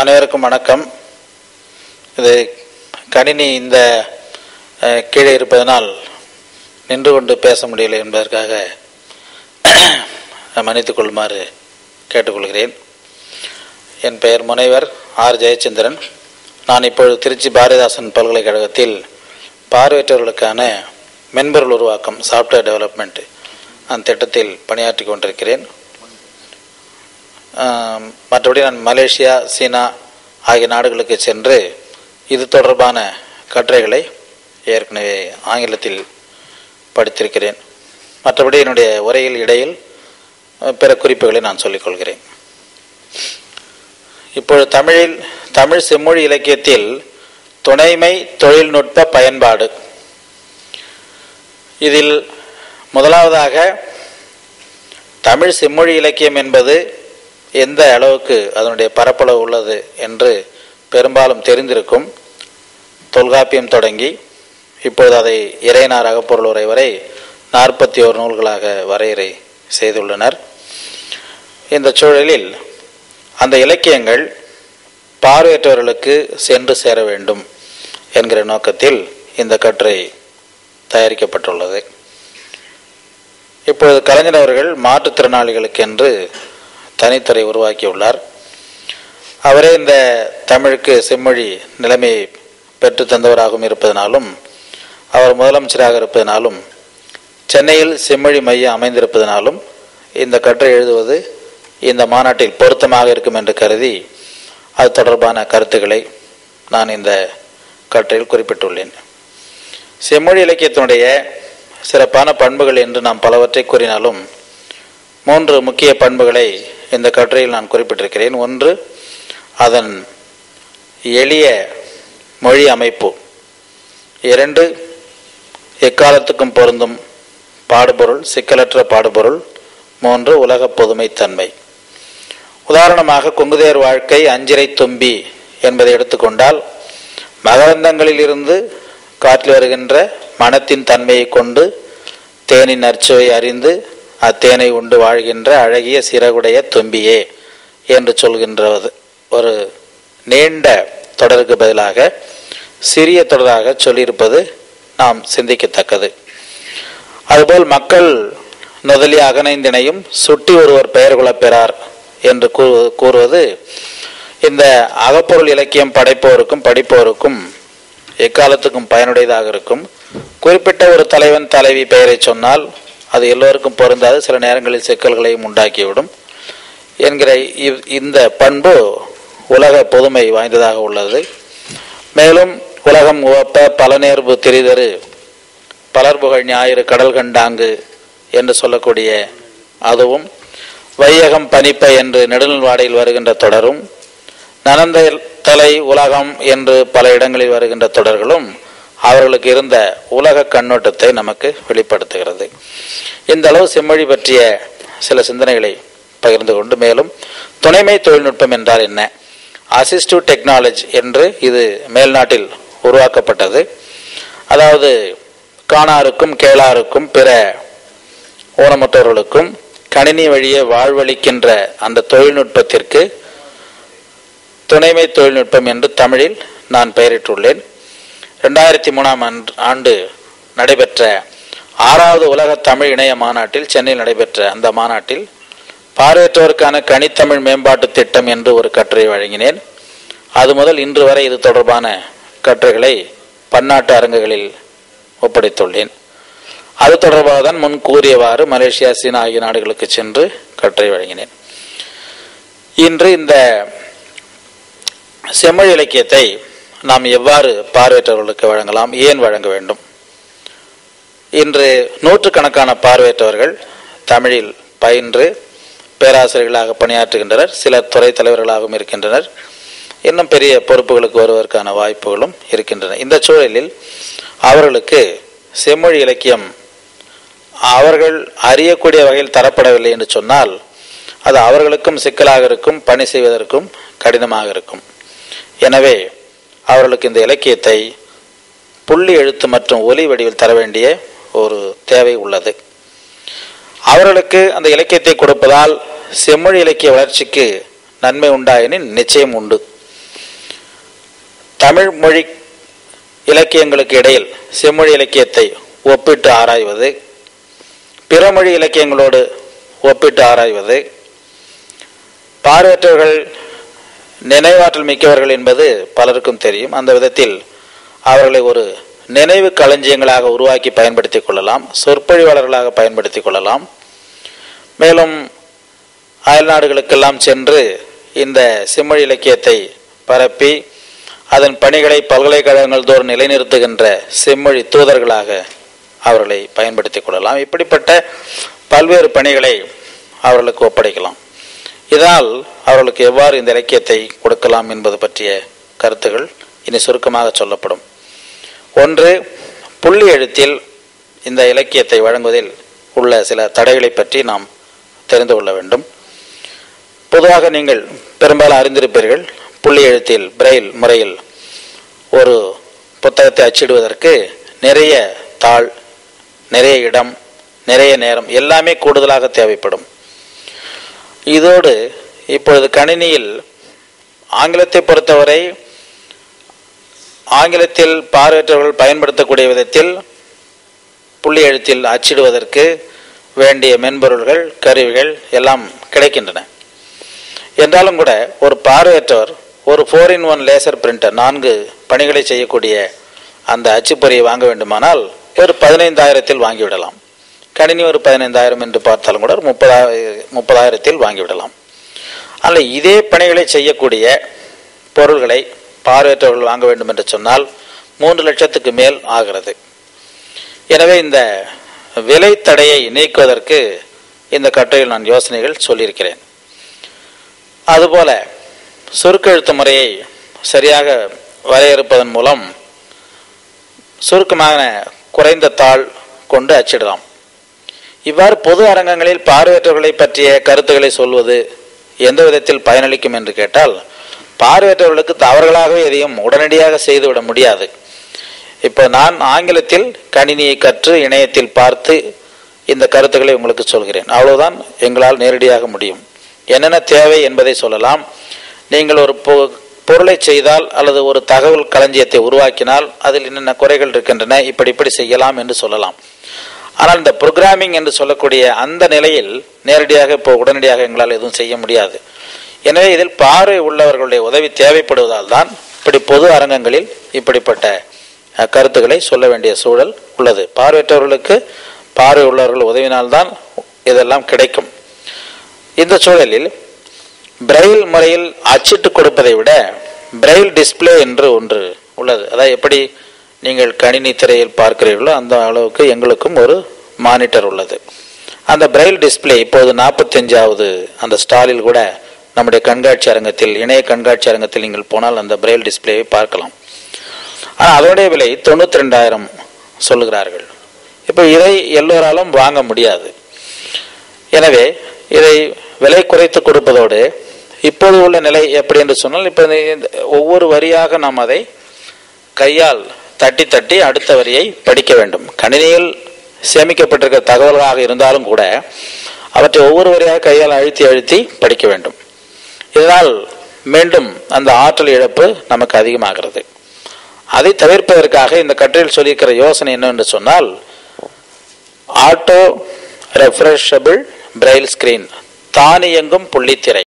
அனைவருக்கும் வணக்கம். இது கணினி இந்த கீழே இருப்பதனால் நின்று கொண்டு பேச முடியலை என்பதற்காக மன்னித்துக் கொள்ளுமாறு கேட்டுக்கொள்கிறேன். என் பெயர் முனைவர் ஆர். ஜெயச்சந்திரன். நான் இப்பொழுது திருச்சி பாரதிதாசன் பல்கலைக்கழகத்தில் பார்வையற்றவர்களுக்கான மென்பொருள் உருவாக்கம் சாஃப்ட்வேர் டெவலப்மெண்ட் அந்த திட்டத்தில் பணியாற்றி கொண்டிருக்கிறேன். மற்றபடி நான் மலேசியா சீனா ஆகிய நாடுகளுக்கு சென்று இது தொடர்பான கட்டுரைகளை ஏற்கனவே ஆங்கிலத்தில் படித்திருக்கிறேன். மற்றபடி என்னுடைய உரையில் இடையில் பிற குறிப்புகளை நான் சொல்லிக்கொள்கிறேன் இப்பொழுது தமிழில் தமிழ் செம்மொழி இலக்கியத்தில் துணைமை தொழில்நுட்ப பயன்பாடு. இதில் முதலாவதாக தமிழ் செம்மொழி இலக்கியம் என்பது எந்த அளவுக்கு அதனுடைய பரப்பளவு உள்ளது என்று பெரும்பாலும் தெரிந்திருக்கும். தொல்காப்பியம் தொடங்கி இப்பொழுது அதை இறையனார் அகப்பொருள் உரை வரை நாற்பத்தி ஓரு நூல்களாக வரையறை செய்துள்ளனர். இந்த சூழலில் அந்த இலக்கியங்கள் பார்வையற்றவர்களுக்கு சென்று சேர வேண்டும் என்கிற நோக்கத்தில் இந்த கட்டுரை தயாரிக்கப்பட்டுள்ளது. இப்பொழுது கலைஞர் அவர்கள் மாற்றுத்திறனாளிகளுக்கு என்று தனித்துறை உருவாக்கியுள்ளார். அவரே இந்த தமிழுக்கு செம்மொழி நிலைமையை பெற்று தந்தவராகவும் இருப்பதனாலும் அவர் முதலமைச்சராக இருப்பதனாலும் சென்னையில் செம்மொழி மையம் அமைந்திருப்பதனாலும் இந்த கட்டுரை எழுதுவது இந்த மாநாட்டில் பொருத்தமாக இருக்கும் என்று கருதி அது தொடர்பான கருத்துக்களை நான் இந்த கட்டுரையில் குறிப்பிட்டுள்ளேன். செம்மொழி இலக்கியத்தினுடைய சிறப்பான பண்புகள் என்று நாம் பலவற்றை கூறினாலும் மூன்று முக்கிய பண்புகளை இந்த கட்டுரையில் நான் குறிப்பிட்டிருக்கிறேன். ஒன்று அதன் எளிய மொழி அமைப்பு. இரண்டு எக்காலத்துக்கும் பொருந்தும் பாடுபொருள் சிக்கலற்ற பாடுபொருள். மூன்று உலக பொதுமைத்தன்மை. உதாரணமாக கொங்குதேர் வாழ்க்கை அஞ்சிரை தும்பி என்பதை எடுத்துக்கொண்டால் மகரந்தங்களில் இருந்து காற்றில் வருகின்ற மனத்தின் தன்மையை கொண்டு தேனின் நற்சுவை அறிந்து அத்தேனை உண்டு வாழ்கின்ற அழகிய சிறகுடைய தும்பியே என்று சொல்கின்றது ஒரு நீண்ட தொடருக்கு பதிலாக சிறிய தொடராக சொல்லியிருப்பது நாம் சிந்திக்கத்தக்கது. அதுபோல் மக்கள் நுதலி அகனைந்தினையும் சுட்டி ஒருவர் பெயர் குலப்பெறார் என்று கூறு- கூறுவது இந்த அகப்பொருள் இலக்கியம் படைப்போருக்கும் படிப்போருக்கும் எக்காலத்துக்கும் பயனுடையதாக இருக்கும். குறிப்பிட்ட ஒரு தலைவன் தலைவி பெயரை சொன்னால் அது எல்லோருக்கும் பொருந்தாது. சில நேரங்களில் சிக்கல்களையும் உண்டாக்கிவிடும். என்கிற இவ்- இந்த பண்பு உலக பொதுமை வாய்ந்ததாக உள்ளது. மேலும் உலகம் உவப்ப பல நேர்வு திரிதரு பலர்புகழ் ஞாயிறு கடல் கண்டாங்கு என்று சொல்லக்கூடிய அதுவும் வையகம் பனிப்ப என்று நெடுநல்வாடையில் வருகின்ற தொடரும் நனந்த தலை உலகம் என்று பல இடங்களில் வருகின்ற தொடர்களும் அவர்களுக்கு இருந்த உலக கண்ணோட்டத்தை நமக்கு வெளிப்படுத்துகிறது. இந்த அளவு செம்மொழி பற்றிய சில சிந்தனைகளை பகிர்ந்து கொண்டு மேலும் துணைமை தொழில்நுட்பம் என்றால் என்ன? அசிஸ்டிவ் டெக்னாலஜி என்று இது மேல்நாட்டில் உருவாக்கப்பட்டது. அதாவது காணாருக்கும் கேளாருக்கும் பிற ஊனமுற்றவர்களுக்கும் கணினி வழியே வாழ்வளிக்கின்ற அந்த தொழில்நுட்பத்திற்கு துணைமை தொழில்நுட்பம் என்று தமிழில் நான் பெயரிட்டுள்ளேன். ரெண்டாயிரத்தி மூணாம் ஆண்டு ஆண்டு நடைபெற்ற ஆறாவது உலக தமிழ் இணைய மாநாட்டில் சென்னையில் நடைபெற்ற அந்த மாநாட்டில் பார்வையற்றோருக்கான கனித்தமிழ் மேம்பாட்டு திட்டம் என்று ஒரு கட்டுரை வழங்கினேன். அது முதல் இன்று வரை இது தொடர்பான கட்டுரைகளை பன்னாட்டு அரங்குகளில் ஒப்படைத்துள்ளேன். அது தொடர்பாக தான் முன் கூறியவாறு மலேசியா சீனா ஆகிய நாடுகளுக்கு சென்று கட்டுரை வழங்கினேன். இன்று இந்த செம்மொழி இலக்கியத்தை நாம் எவ்வாறு பார்வையற்றவர்களுக்கு வழங்கலாம் ஏன் வழங்க வேண்டும்? இன்று நூற்றுக்கணக்கான பார்வையற்றவர்கள் தமிழில் பயின்று பேராசிரியர்களாக பணியாற்றுகின்றனர் சிலர் துறை தலைவர்களாகவும் இருக்கின்றனர். இன்னும் பெரிய பொறுப்புகளுக்கு வருவதற்கான வாய்ப்புகளும் இருக்கின்றன. இந்த சூழலில் அவர்களுக்கு செம்மொழி இலக்கியம் அவர்கள் அறியக்கூடிய வகையில் தரப்படவில்லை என்று சொன்னால் அது அவர்களுக்கும் சிக்கலாக இருக்கும் பணி செய்வதற்கும் கடினமாக இருக்கும். எனவே அவர்களுக்கு இந்த இலக்கியத்தை புள்ளி எழுத்து மற்றும் ஒலி வடிவில் தர வேண்டிய ஒரு தேவை உள்ளது. அவர்களுக்கு அந்த இலக்கியத்தை கொடுப்பதால் செம்மொழி இலக்கிய வளர்ச்சிக்கு நன்மை உண்டாயினின் நிச்சயம் உண்டு. தமிழ் மொழி இலக்கியங்களுக்கு இடையில் செம்மொழி இலக்கியத்தை ஒப்பிட்டு ஆராய்வது பிறமொழி இலக்கியங்களோடு ஒப்பிட்டு ஆராய்வது பார்வையற்றவர்கள் நினைவாற்றல் மிக்கவர்கள் என்பது பலருக்கும் தெரியும். அந்த விதத்தில் அவர்களை ஒரு நினைவு களஞ்சியங்களாக உருவாக்கி பயன்படுத்திக் கொள்ளலாம். சொற்பொழிவாளர்களாக பயன்படுத்திக் கொள்ளலாம். மேலும் அயல்நாடுகளுக்கெல்லாம் சென்று இந்த செம்மொழி இலக்கியத்தை பரப்பி அதன் பணிகளை பல்கலைக்கழகங்கள் தோறும் நிலைநிறுத்துகின்ற செம்மொழி தூதர்களாக அவர்களை பயன்படுத்திக் கொள்ளலாம். இப்படிப்பட்ட பல்வேறு பணிகளை அவர்களுக்கு ஒப்படைக்கலாம். இதனால் அவர்களுக்கு எவ்வாறு இந்த இலக்கியத்தை கொடுக்கலாம் என்பது பற்றிய கருத்துகள் இனி சுருக்கமாக சொல்லப்படும். ஒன்று புள்ளி எழுத்தில் இந்த இலக்கியத்தை வழங்குவதில் உள்ள சில தடைகளை பற்றி நாம் தெரிந்து கொள்ள வேண்டும். பொதுவாக நீங்கள் பெரும்பாலும் அறிந்திருப்பீர்கள் புள்ளி எழுத்தில் பிரெயில் முறையில் ஒரு புத்தகத்தை அச்சிடுவதற்கு நிறைய தாள் நிறைய இடம் நிறைய நேரம் எல்லாமே கூடுதலாக தேவைப்படும். இதோடு இப்பொழுது கணினியில் ஆங்கிலத்தை பொறுத்தவரை ஆங்கிலத்தில் பார்வையற்றவர்கள் பயன்படுத்தக்கூடிய விதத்தில் புள்ளி எழுத்தில் அச்சிடுவதற்கு வேண்டிய மென்பொருள்கள் கருவிகள் எல்லாம் கிடைக்கின்றன. என்றாலும் கூட ஒரு பார்வையற்றவர் ஒரு four in one laser printer நான்கு பணிகளை செய்யக்கூடிய அந்த அச்சுப்பொறியை வாங்க வேண்டுமானால் ஒரு பதினைந்தாயிரத்தில் வாங்கிவிடலாம். கணினி ஒரு பதினைந்தாயிரம் என்று பார்த்தாலும் கூட ஒரு முப்பதாயிரம் முப்பதாயிரத்தில் வாங்கிவிடலாம். ஆனால் இதே பணிகளை செய்யக்கூடிய பொருள்களை பார்வையற்றவர்கள் வாங்க வேண்டும் என்று சொன்னால் மூன்று லட்சத்துக்கு மேல் ஆகிறது. எனவே இந்த விலை தடையை நீக்குவதற்கு இந்த கட்டுரையில் நான் யோசனைகள் சொல்லியிருக்கிறேன். அதுபோல சுருக்கெழுத்து முறையை சரியாக வரையறுப்பதன் மூலம் சுருக்கமான குறைந்த தாள் கொண்டு அச்சிடலாம். இவ்வாறு பொது அரங்கங்களில் பார்வையற்றவர்களை பற்றிய கருத்துக்களை சொல்வது எந்த விதத்தில் பயனளிக்கும் என்று கேட்டால் பார்வையற்றவர்களுக்கு தவறுகளாகவே எதையும் உடனடியாக செய்துவிட முடியாது. இப்போ நான் ஆங்கிலத்தில் கணினியை கற்று இணையத்தில் பார்த்து இந்த கருத்துக்களை உங்களுக்கு சொல்கிறேன். அவ்வளவுதான் எங்களால் நேரடியாக முடியும். என்னென்ன தேவை என்பதை சொல்லலாம். நீங்கள் ஒரு பொருளை செய்தால் அல்லது ஒரு தகவல் களஞ்சியத்தை உருவாக்கினால் அதில் என்னென்ன குறைகள் இருக்கின்றன இப்படி இப்படி செய்யலாம் என்று சொல்லலாம். ஆனால் இந்த ப்ரோக்ராமிங் என்று சொல்லக்கூடிய அந்த நிலையில் நேரடியாக இப்போ உடனடியாக எங்களால் எதுவும் செய்ய முடியாது. எனவே இதில் பார்வை உள்ளவர்களுடைய உதவி தேவைப்படுவதால் தான் இப்படி பொது அரங்கங்களில் இப்படிப்பட்ட கருத்துக்களை சொல்ல வேண்டிய சூழல் உள்ளது. பார்வையற்றவர்களுக்கு பார்வை உள்ளவர்கள் உதவினால்தான் இதெல்லாம் கிடைக்கும். இந்த சூழலில் பிரெயில் முறையில் அச்சிட்டு கொடுப்பதை விட பிரெயில் டிஸ்பிளே என்று ஒன்று உள்ளது. அதாவது எப்படி நீங்கள் கணினி திரையில் பார்க்கிறீர்களோ அந்த அளவுக்கு எங்களுக்கும் ஒரு மானிட்டர் உள்ளது. அந்த பிரைல் டிஸ்பிளே இப்போது நாற்பத்தஞ்சாவது அந்த ஸ்டாலில் கூட நம்முடைய கண்காட்சி அரங்கத்தில் இணைய கண்காட்சி அரங்கத்தில் நீங்கள் போனால் அந்த பிரைல் டிஸ்பிளேவை பார்க்கலாம். ஆனால் அதோடைய விலை தொண்ணூற்றி ரெண்டாயிரம் சொல்லுகிறார்கள். இப்போ இதை எல்லோராலும் வாங்க முடியாது. எனவே இதை விலை குறைத்து கொடுப்பதோடு இப்போது உள்ள நிலை எப்படி என்று சொன்னால் இப்போ ஒவ்வொரு வரியாக நாம் அதை கையால் தட்டி தட்டி அடுத்த வரியை படிக்க வேண்டும். கணினியில் சேமிக்கப்பட்டிருக்கிற தகவல்களாக இருந்தாலும் கூட அவற்றை ஒவ்வொரு வரியாக கையால் அழுத்தி அழுத்தி படிக்க வேண்டும். இதனால் மீண்டும் அந்த ஆற்றல் இழப்பு நமக்கு அதிகமாகிறது. அதை தவிர்ப்பதற்காக இந்த கட்டுரையில் சொல்லியிருக்கிற யோசனை என்னவென்று சொன்னால் ஆட்டோ ரெஃப்ரெஷபிள் பிரெயில் ஸ்கிரீன் தானியங்கும் புள்ளித்திரை.